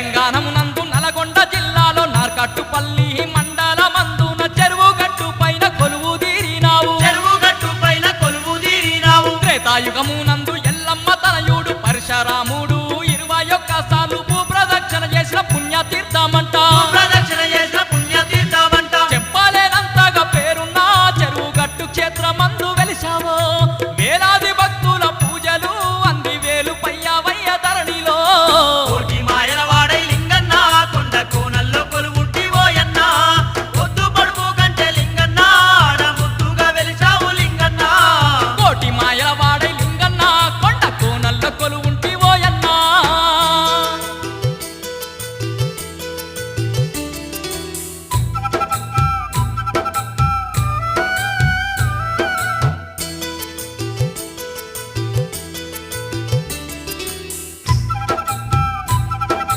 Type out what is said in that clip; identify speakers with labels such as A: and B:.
A: తెలంగాణమునందు నల్గొండ జిల్లాలో నార్కట్టుపల్లి మండల మందున చెరువు గట్టు పైన కొలువు తీరినావు.
B: చెరువు గట్టు పైన కొలువు తీరినావు.
A: త్రేతాయుగమునందు ఎల్లమ్మ తనయుడు పరశరాముడు ఇరవై ఒక్క సార్లు భూప్రదక్షిణ చేసిన పుణ్యతీర్థమంట.